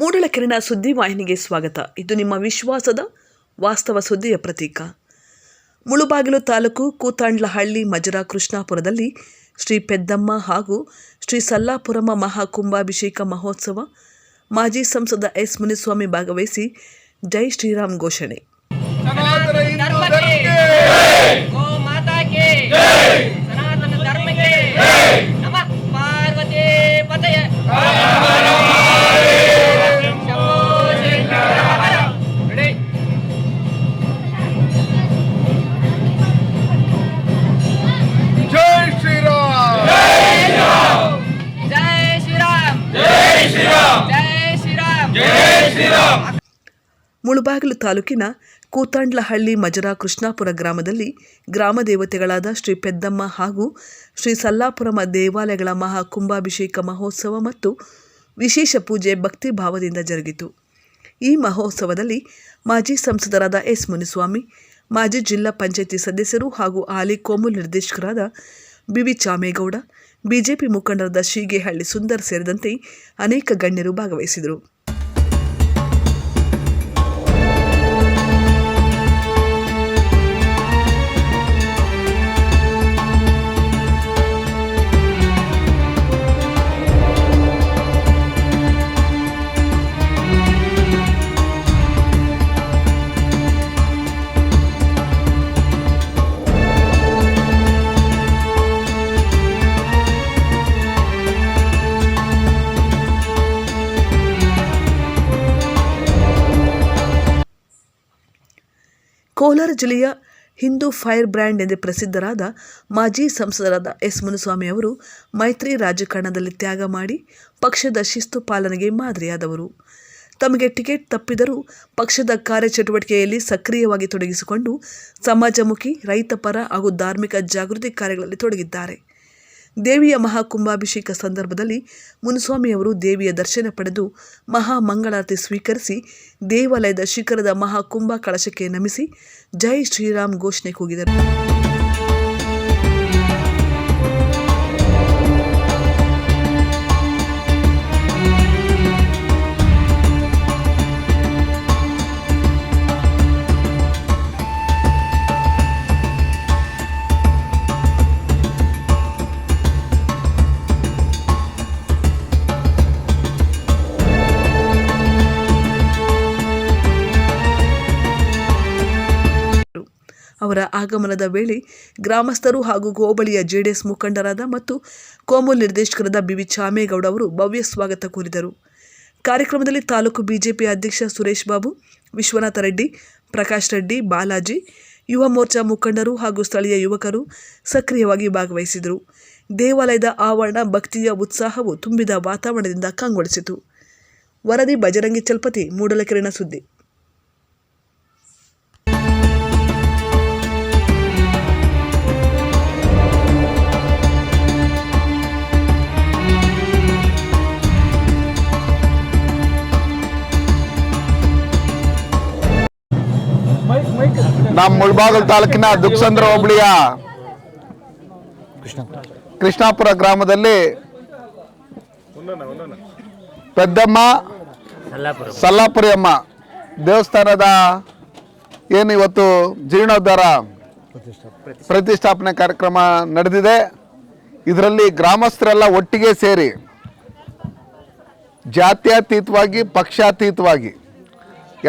ಮೂಡಲ ಕಿರಣ ಸುದ್ದಿ ವಾಹಿನಿಗೆ ಸ್ವಾಗತ. ಇದು ನಿಮ್ಮ ವಿಶ್ವಾಸದ ವಾಸ್ತವ ಸುದ್ದಿಯ ಪ್ರತೀಕ. ಮುಳುಬಾಗಿಲು ತಾಲೂಕು ಕೂತಾಂಡ್ಲಹಳ್ಳಿ ಮಜರಾ ಕೃಷ್ಣಾಪುರದಲ್ಲಿ ಶ್ರೀ ಪೆದ್ದಮ್ಮ ಹಾಗೂ ಶ್ರೀ ಸಲ್ಲಾಪುರಮ ಮಹಾಕುಂಭಾಭಿಷೇಕ ಮಹೋತ್ಸವ ಮಾಜಿ ಸಂಸದ ಎಸ್ ಮುನಿಸ್ವಾಮಿ ಭಾಗವಹಿಸಿ. ಜೈ ಶ್ರೀರಾಮ್ ಘೋಷಣೆ. ನಮಃ ಪಾರ್ವತಿ ಪತಯ. ತಾಲೂಕಿನ ಕೂತಾಂಡ್ಲಹಳ್ಳಿ ಮಜರಾ ಕೃಷ್ಣಾಪುರ ಗ್ರಾಮದಲ್ಲಿ ಗ್ರಾಮ ದೇವತೆಗಳಾದ ಶ್ರೀ ಪೆದ್ದಮ್ಮ ಹಾಗೂ ಶ್ರೀ ಸಲ್ಲಾಪುರಮ ದೇವಾಲಯಗಳ ಮಹಾ ಕುಂಭಾಭಿಷೇಕ ಮಹೋತ್ಸವ ಮತ್ತು ವಿಶೇಷ ಪೂಜೆ ಭಕ್ತಿ ಭಾವದಿಂದ ಜರುಗಿತು. ಈ ಮಹೋತ್ಸವದಲ್ಲಿ ಮಾಜಿ ಸಂಸದರಾದ ಎಸ್ ಮುನಿಸ್ವಾಮಿ, ಮಾಜಿ ಜಿಲ್ಲಾ ಪಂಚಾಯಿತಿ ಸದಸ್ಯರು ಹಾಗೂ ಹಾಲಿ ಕೋಮು ನಿರ್ದೇಶಕರಾದ ಬಿವಿ ಚಾಮೇಗೌಡ, ಬಿಜೆಪಿ ಮುಖಂಡರಾದ ಶೀಗೇಹಳ್ಳಿ ಸುಂದರ್ ಸೇರಿದಂತೆ ಅನೇಕ ಗಣ್ಯರು ಭಾಗವಹಿಸಿದರು. ಕೋಲಾರ ಜಿಲ್ಲೆಯ ಹಿಂದೂ ಫೈರ್ ಬ್ರ್ಯಾಂಡ್ ಎಂದೇ ಪ್ರಸಿದ್ಧರಾದ ಮಾಜಿ ಸಂಸದರಾದ ಎಸ್ ಮುನಿಸ್ವಾಮಿ ಅವರು ಮೈತ್ರಿ ರಾಜಕಾರಣದಲ್ಲಿ ತ್ಯಾಗ ಮಾಡಿ ಪಕ್ಷದ ಶಿಸ್ತು ಪಾಲನೆಗೆ ಮಾದರಿಯಾದವರು. ತಮಗೆ ಟಿಕೆಟ್ ತಪ್ಪಿದರೂ ಪಕ್ಷದ ಕಾರ್ಯಚಟುವಟಿಕೆಯಲ್ಲಿ ಸಕ್ರಿಯವಾಗಿ ತೊಡಗಿಸಿಕೊಂಡು ಸಮಾಜಮುಖಿ ರೈತಪರ ಹಾಗೂ ಧಾರ್ಮಿಕ ಜಾಗೃತಿ ಕಾರ್ಯಗಳಲ್ಲಿ ತೊಡಗಿದ್ದಾರೆ. ದೇವಿಯ ಮಹಾಕುಂಭಾಭಿಷೇಕ ಸಂದರ್ಭದಲ್ಲಿ ಮುನಿಸ್ವಾಮಿಯವರು ದೇವಿಯ ದರ್ಶನ ಪಡೆದು ಮಹಾ ಮಂಗಳಾರತಿ ಸ್ವೀಕರಿಸಿ ದೇವಾಲಯದ ಶಿಖರದ ಮಹಾಕುಂಭ ಕಳಶಕ್ಕೆ ನಮಿಸಿ ಜೈ ಶ್ರೀರಾಮ್ ಘೋಷಣೆ ಕೂಗಿದರು ಅವರ ಆಗಮನದ ವೇಳೆ ಗ್ರಾಮಸ್ಥರು ಹಾಗೂ ಹೋಬಳಿಯ ಜೆಡಿಎಸ್ ಮುಖಂಡರಾದ ಮತ್ತು ಕೋಮು ನಿರ್ದೇಶಕರಾದ ಬಿವಿ ಚಾಮೇಗೌಡ ಅವರು ಭವ್ಯ ಸ್ವಾಗತ ಕೋರಿದರು. ಕಾರ್ಯಕ್ರಮದಲ್ಲಿ ತಾಲೂಕು ಬಿಜೆಪಿ ಅಧ್ಯಕ್ಷ ಸುರೇಶ್ ಬಾಬು, ವಿಶ್ವನಾಥ ರೆಡ್ಡಿ, ಪ್ರಕಾಶ್ ರೆಡ್ಡಿ, ಬಾಲಾಜಿ, ಯುವ ಮೋರ್ಚಾ ಮುಖಂಡರು ಹಾಗೂ ಸ್ಥಳೀಯ ಯುವಕರು ಸಕ್ರಿಯವಾಗಿ ಭಾಗವಹಿಸಿದರು. ದೇವಾಲಯದ ಆವರಣ ಭಕ್ತಿಯ ಉತ್ಸಾಹವು ತುಂಬಿದ ವಾತಾವರಣದಿಂದ ಕಂಗೊಳಿಸಿತು. ವರದಿ ಬಜರಂಗಿ ಚಲ್ಪತಿ, ಮೂಡಲಕೆರೆನ ಸುದ್ದಿ. ನಮ್ಮ ಮುಳ್ಬಾಗಲ್ ತಾಲೂಕಿನ ದುಕ್ಸಂದ್ರ ಹೋಬಳಿಯ ಕೃಷ್ಣಾಪುರ ಗ್ರಾಮದಲ್ಲಿ ಪೆದ್ದಮ್ಮ ಸಲ್ಲಾಪುರಿ ಅಮ್ಮ ದೇವಸ್ಥಾನದ ಏನು ಇವತ್ತು ಜೀರ್ಣೋದ್ಧಾರ ಪ್ರತಿಷ್ಠಾಪನೆ ಕಾರ್ಯಕ್ರಮ ನಡೆದಿದೆ. ಇದರಲ್ಲಿ ಗ್ರಾಮಸ್ಥರೆಲ್ಲ ಒಟ್ಟಿಗೆ ಸೇರಿ ಜಾತ್ಯತೀತವಾಗಿ, ಪಕ್ಷಾತೀತವಾಗಿ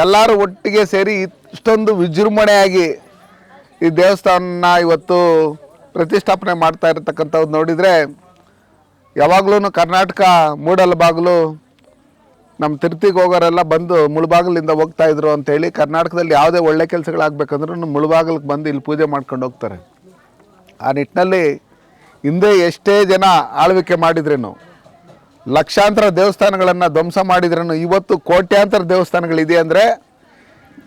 ಎಲ್ಲರೂ ಒಟ್ಟಿಗೆ ಸೇರಿ ಇಷ್ಟೊಂದು ವಿಜೃಂಭಣೆಯಾಗಿ ಈ ದೇವಸ್ಥಾನನ ಇವತ್ತು ಪ್ರತಿಷ್ಠಾಪನೆ ಮಾಡ್ತಾ ಇರತಕ್ಕಂಥದ್ದು ನೋಡಿದರೆ ಯಾವಾಗಲೂ ಕರ್ನಾಟಕ ಮೂಡಲ ಬಾಗಿಲು ನಮ್ಮ ತಿರ್ತಿಗೆ ಹೋಗೋರೆಲ್ಲ ಬಂದು ಮುಳುಬಾಗಿಲಿಂದ ಹೋಗ್ತಾ ಇದ್ರು ಅಂತೇಳಿ ಕರ್ನಾಟಕದಲ್ಲಿ ಯಾವುದೇ ಒಳ್ಳೆ ಕೆಲಸಗಳಾಗಬೇಕಂದ್ರೂ ಮುಳುಬಾಗಿಲಿಗೆ ಬಂದು ಇಲ್ಲಿ ಪೂಜೆ ಮಾಡ್ಕೊಂಡು ಹೋಗ್ತಾರೆ. ಆ ನಿಟ್ಟಿನಲ್ಲಿ ಹಿಂದೆ ಎಷ್ಟೇ ಜನ ಆಳ್ವಿಕೆ ಮಾಡಿದ್ರೇನು, ಲಕ್ಷಾಂತರ ದೇವಸ್ಥಾನಗಳನ್ನು ಧ್ವಂಸ ಮಾಡಿದ್ರೂ ಇವತ್ತು ಕೋಟ್ಯಾಂತರ ದೇವಸ್ಥಾನಗಳಿದೆ ಅಂದರೆ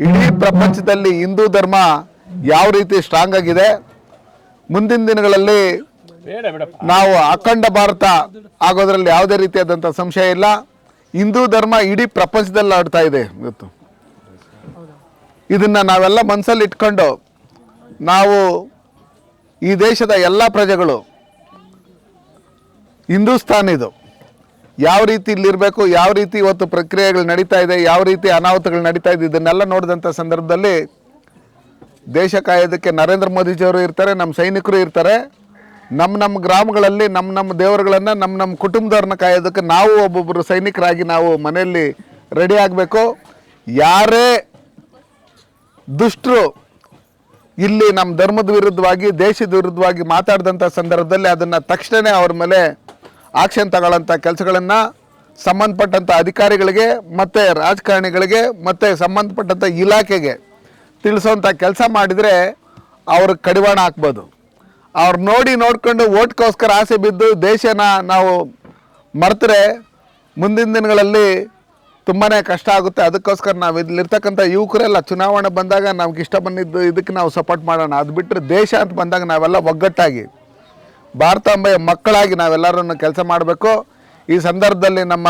ಇಡೀ ಪ್ರಪಂಚದಲ್ಲಿ ಹಿಂದೂ ಧರ್ಮ ಯಾವ ರೀತಿ ಸ್ಟ್ರಾಂಗ್ ಆಗಿದೆ? ಮುಂದಿನ ದಿನಗಳಲ್ಲಿ ನಾವು ಅಖಂಡ ಭಾರತ ಆಗೋದ್ರಲ್ಲಿ ಯಾವುದೇ ರೀತಿಯಾದಂಥ ಸಂಶಯ ಇಲ್ಲ. ಹಿಂದೂ ಧರ್ಮ ಇಡೀ ಪ್ರಪಂಚದಲ್ಲಿ ಆಡ್ತಾ ಇದೆ ಇವತ್ತು. ಇದನ್ನು ನಾವೆಲ್ಲ ಮನಸ್ಸಲ್ಲಿ ಇಟ್ಕೊಂಡು ನಾವು ಈ ದೇಶದ ಎಲ್ಲ ಪ್ರಜೆಗಳು, ಹಿಂದೂಸ್ತಾನ್ ಇದು. ಯಾವ ರೀತಿ ಇಲ್ಲಿರಬೇಕು ಯಾವ ರೀತಿ ಇವತ್ತು ಪ್ರಕ್ರಿಯೆಗಳು ನಡೀತಾ ಇದೆ, ಯಾವ ರೀತಿ ಅನಾಹುತಗಳು ನಡೀತಾ ಇದೆ, ಇದನ್ನೆಲ್ಲ ನೋಡಿದಂಥ ಸಂದರ್ಭದಲ್ಲಿ ದೇಶ ಕಾಯೋದಕ್ಕೆ ನರೇಂದ್ರ ಮೋದಿಜಿಯವರು ಇರ್ತಾರೆ, ನಮ್ಮ ಸೈನಿಕರು ಇರ್ತಾರೆ. ನಮ್ಮ ನಮ್ಮ ಗ್ರಾಮಗಳಲ್ಲಿ ನಮ್ಮ ನಮ್ಮ ದೇವರುಗಳನ್ನು, ನಮ್ಮ ನಮ್ಮ ಕುಟುಂಬದವ್ರನ್ನ ಕಾಯೋದಕ್ಕೆ ನಾವು ಒಬ್ಬೊಬ್ಬರು ಸೈನಿಕರಾಗಿ ನಾವು ಮನೆಯಲ್ಲಿ ರೆಡಿ ಆಗಬೇಕು. ಯಾರೇ ದುಷ್ಟರು ಇಲ್ಲಿ ನಮ್ಮ ಧರ್ಮದ ವಿರುದ್ಧವಾಗಿ, ದೇಶದ ವಿರುದ್ಧವಾಗಿ ಮಾತಾಡಿದಂಥ ಸಂದರ್ಭದಲ್ಲಿ ಅದನ್ನು ತಕ್ಷಣವೇ ಅವ್ರ ಮೇಲೆ ಆಕ್ಷನ್ ತಗೊಳ್ಳೋಂಥ ಕೆಲಸಗಳನ್ನು ಸಂಬಂಧಪಟ್ಟಂಥ ಅಧಿಕಾರಿಗಳಿಗೆ ಮತ್ತು ರಾಜಕಾರಣಿಗಳಿಗೆ ಮತ್ತು ಸಂಬಂಧಪಟ್ಟಂಥ ಇಲಾಖೆಗೆ ತಿಳಿಸೋಂಥ ಕೆಲಸ ಮಾಡಿದರೆ ಅವ್ರಿಗೆ ಕಡಿವಾಣ ಹಾಕ್ಬೋದು. ಅವ್ರು ನೋಡಿ ನೋಡಿಕೊಂಡು ಓಟ್ಗೋಸ್ಕರ ಆಸೆ ಬಿದ್ದು ದೇಶನ ನಾವು ಮರೆತರೆ ಮುಂದಿನ ದಿನಗಳಲ್ಲಿ ತುಂಬಾ ಕಷ್ಟ ಆಗುತ್ತೆ. ಅದಕ್ಕೋಸ್ಕರ ನಾವು ಇಲ್ಲಿರ್ತಕ್ಕಂಥ ಯುವಕರೆಲ್ಲ ಚುನಾವಣೆ ಬಂದಾಗ ನಮ್ಗೆ ಇಷ್ಟ ಬಂದಿದ್ದು ಇದಕ್ಕೆ ನಾವು ಸಪೋರ್ಟ್ ಮಾಡೋಣ. ಅದು ಬಿಟ್ಟರೆ ದೇಶ ಅಂತ ಬಂದಾಗ ನಾವೆಲ್ಲ ಒಗ್ಗಟ್ಟಾಗಿ ಭಾರತಾಂಬೆಯ ಮಕ್ಕಳಾಗಿ ನಾವೆಲ್ಲರನ್ನು ಕೆಲಸ ಮಾಡಬೇಕು. ಈ ಸಂದರ್ಭದಲ್ಲಿ ನಮ್ಮ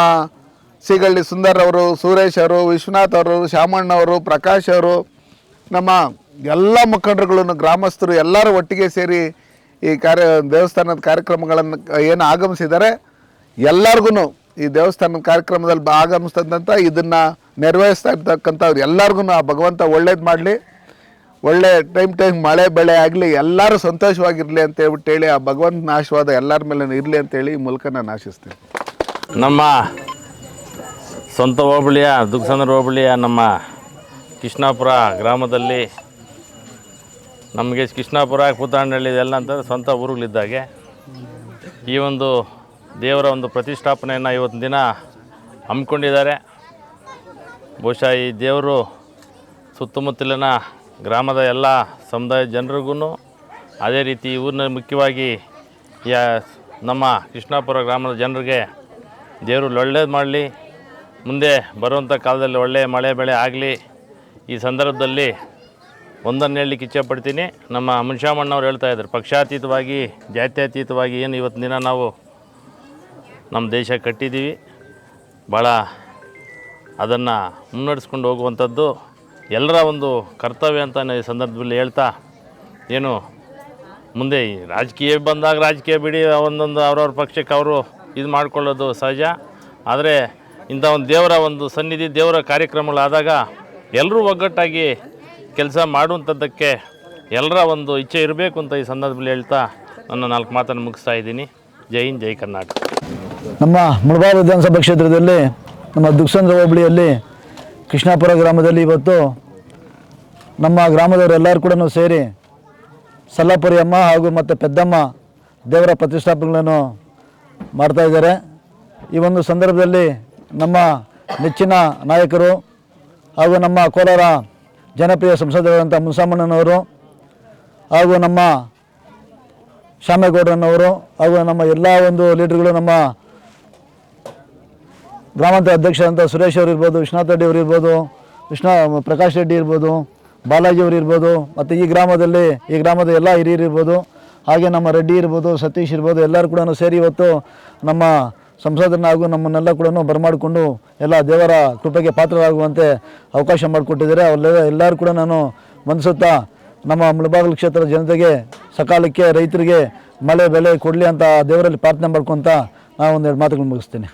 ಸಿಗಳ್ಳಿ ಸುಂದರ್ ಅವರು, ಸುರೇಶ್ ಅವರು, ವಿಶ್ವನಾಥ್ ಅವರು ಶಾಮಣ್ಣವರು ಪ್ರಕಾಶ್ ಅವರು, ನಮ್ಮ ಎಲ್ಲ ಮುಖಂಡರುಗಳನ್ನು, ಗ್ರಾಮಸ್ಥರು ಎಲ್ಲರೂ ಒಟ್ಟಿಗೆ ಸೇರಿ ಈ ಕಾರ್ಯ, ದೇವಸ್ಥಾನದ ಕಾರ್ಯಕ್ರಮಗಳನ್ನು ಏನು ಆಗಮಿಸಿದ್ದಾರೆ. ಎಲ್ಲರಿಗೂ ಈ ದೇವಸ್ಥಾನದ ಕಾರ್ಯಕ್ರಮದಲ್ಲಿ ಆಗಮಿಸ್ತದಂತ ಇದನ್ನು ನೆರವೇರಿಸ್ತಾ ಇರ್ತಕ್ಕಂಥವ್ರು ಎಲ್ಲರಿಗೂ ಆ ಭಗವಂತ ಒಳ್ಳೇದು ಮಾಡಲಿ. ಒಳ್ಳೆ ಟೈಮ್ ಟೈಮ್ ಮಳೆ, ಬೆಳೆ ಆಗಲಿ, ಎಲ್ಲರೂ ಸಂತೋಷವಾಗಿರಲಿ ಅಂತ ಹೇಳ್ಬಿಟ್ಟು ಹೇಳಿ ಆ ಭಗವಂತನ ಆಶೀರ್ವಾದ ಎಲ್ಲರ ಮೇಲೆ ಇರಲಿ ಅಂತೇಳಿ ಈ ಮೂಲಕ ನಾನು ಆಶಿಸ್ತೀನಿ. ನಮ್ಮ ಸ್ವಂತ ಹೋಬಳಿಯ ದುಗ್ಸಂದ್ರ ಹೋಬಳಿಯ ನಮ್ಮ ಕೃಷ್ಣಾಪುರ ಗ್ರಾಮದಲ್ಲಿ ನಮಗೆ ಕೃಷ್ಣಾಪುರ ಕೂತಾಂಡಳ್ಳಿ ಇದೆಲ್ಲ ಅಂತಂದರೆ ಸ್ವಂತ ಊರುಗಳಿದ್ದಾಗೆ. ಈ ಒಂದು ದೇವರ ಒಂದು ಪ್ರತಿಷ್ಠಾಪನೆಯನ್ನು ಇವತ್ತಿನ ದಿನ ಹಮ್ಮಿಕೊಂಡಿದ್ದಾರೆ. ಬಹುಶಃ ಈ ದೇವರು ಸುತ್ತಮುತ್ತಲಿನ ಗ್ರಾಮದ ಎಲ್ಲ ಸಮುದಾಯ ಜನರಿಗೂ ಅದೇ ರೀತಿ ಊರಿನ ಮುಖ್ಯವಾಗಿ ಯಾ ನಮ್ಮ ಕೃಷ್ಣಾಪುರ ಗ್ರಾಮದ ಜನರಿಗೆ ದೇವರು ಒಳ್ಳೇದು ಮಾಡಲಿ. ಮುಂದೆ ಬರುವಂಥ ಕಾಲದಲ್ಲಿ ಒಳ್ಳೆಯ ಮಳೆ ಬೆಳೆ ಆಗಲಿ. ಈ ಸಂದರ್ಭದಲ್ಲಿ ಒಂದನ್ನು ಹೇಳಲಿಕ್ಕೆ ಇಚ್ಛೆಪಡ್ತೀನಿ. ನಮ್ಮ ಮುನ್ಷಾಮಣ್ಣವ್ರು ಹೇಳ್ತಾ ಇದ್ದಾರೆ ಪಕ್ಷಾತೀತವಾಗಿ, ಜಾತ್ಯತೀತವಾಗಿ ಏನು ಇವತ್ತು ದಿನ ನಾವು ನಮ್ಮ ದೇಶ ಕಟ್ಟಿದ್ದೀವಿ. ಭಾಳ ಅದನ್ನು ಮುನ್ನಡೆಸ್ಕೊಂಡು ಹೋಗುವಂಥದ್ದು ಎಲ್ಲರ ಒಂದು ಕರ್ತವ್ಯ ಅಂತ ಈ ಸಂದರ್ಭದಲ್ಲಿ ಹೇಳ್ತಾ, ಏನು, ಮುಂದೆ ರಾಜಕೀಯ ಬಂದಾಗ ರಾಜಕೀಯ ಬಿಡಿ, ಒಂದೊಂದು ಅವ್ರವ್ರ ಪಕ್ಷಕ್ಕೆ ಅವರು ಇದು ಮಾಡ್ಕೊಳ್ಳೋದು ಸಹಜ. ಆದರೆ ಇಂಥ ಒಂದು ದೇವರ ಒಂದು ಸನ್ನಿಧಿ, ದೇವರ ಕಾರ್ಯಕ್ರಮಗಳಾದಾಗ ಎಲ್ಲರೂ ಒಗ್ಗಟ್ಟಾಗಿ ಕೆಲಸ ಮಾಡುವಂಥದ್ದಕ್ಕೆ ಎಲ್ಲರ ಒಂದು ಇಚ್ಛೆ ಇರಬೇಕು ಅಂತ ಈ ಸಂದರ್ಭದಲ್ಲಿ ಹೇಳ್ತಾ ನನ್ನ ನಾಲ್ಕು ಮಾತನ್ನು ಮುಗಿಸ್ತಾ ಇದ್ದೀನಿ. ಜೈ ಹಿಂದ್, ಜೈ ಕರ್ನಾಟಕ. ನಮ್ಮ ಮುಳಬಾಗ ವಿಧಾನಸಭಾ ಕ್ಷೇತ್ರದಲ್ಲಿ ನಮ್ಮ ದುಕ್ಸಂದ್ರ ಹೋಬಳಿಯಲ್ಲಿ ಕೃಷ್ಣಾಪುರ ಗ್ರಾಮದಲ್ಲಿ ಇವತ್ತು ನಮ್ಮ ಗ್ರಾಮದವರೆಲ್ಲರೂ ಕೂಡ ಸೇರಿ ಸಲ್ಲಾಪುರಿ ಅಮ್ಮ ಹಾಗೂ ಮತ್ತು ಪೆದ್ದಮ್ಮ ದೇವರ ಪ್ರತಿಷ್ಠಾಪನೆಗಳನ್ನು ಮಾಡ್ತಾ ಇದ್ದಾರೆ. ಈ ಒಂದು ಸಂದರ್ಭದಲ್ಲಿ ನಮ್ಮ ನೆಚ್ಚಿನ ನಾಯಕರು ಹಾಗೂ ನಮ್ಮ ಕೋಲಾರ ಜನಪ್ರಿಯ ಸಂಸದರಾದಂಥ ಮುನ್ಸಾಮಣ್ಣನವರು ಹಾಗೂ ನಮ್ಮ ಶ್ಯಾಮೇಗೌಡರನ್ನವರು ಹಾಗೂ ನಮ್ಮ ಎಲ್ಲ ಒಂದು ಲೀಡರ್ಗಳು ನಮ್ಮ ಗ್ರಾಮಾಂತರ ಅಧ್ಯಕ್ಷರಂತ ಸುರೇಶ್ ಅವರು ಇರ್ಬೋದು ವಿಶ್ವನಾಥ್ ರೆಡ್ಡಿ ಅವರು ಇರ್ಬೋದು ವಿಷ್ಣು ಪ್ರಕಾಶ್ ರೆಡ್ಡಿ ಇರ್ಬೋದು, ಬಾಲಾಜಿ ಅವರು ಇರ್ಬೋದು ಮತ್ತು ಈ ಗ್ರಾಮದಲ್ಲಿ, ಈ ಗ್ರಾಮದ ಎಲ್ಲ ಹಿರಿಯರು ಇರ್ಬೋದು, ಹಾಗೆ ನಮ್ಮ ರೆಡ್ಡಿ ಇರ್ಬೋದು, ಸತೀಶ್ ಇರ್ಬೋದು, ಎಲ್ಲರೂ ಕೂಡ ಸೇರಿ ಇವತ್ತು ನಮ್ಮ ಸಂಸದರನ್ನ ಹಾಗೂ ನಮ್ಮನ್ನೆಲ್ಲ ಕೂಡ ಬರಮಾಡಿಕೊಂಡು ಎಲ್ಲ ದೇವರ ಕೃಪೆಗೆ ಪಾತ್ರರಾಗುವಂತೆ ಅವಕಾಶ ಮಾಡಿಕೊಟ್ಟಿದ್ದಾರೆ. ಅವರೆಲ್ಲ ಎಲ್ಲರೂ ಕೂಡ ನಾನು ಮನಸುತ್ತಾ ನಮ್ಮ ಮುಳಬಾಗಿಲು ಕ್ಷೇತ್ರದ ಜನತೆಗೆ, ಸಕಾಲಕ್ಕೆ ರೈತರಿಗೆ ಮಳೆ ಬೆಲೆ ಕೊಡಲಿ ಅಂತ ದೇವರಲ್ಲಿ ಪ್ರಾರ್ಥನೆ ಮಾಡ್ಕೊತ ನಾನು ಒಂದೆರಡು ಮಾತುಗಳು ಮುಗಿಸ್ತೀನಿ.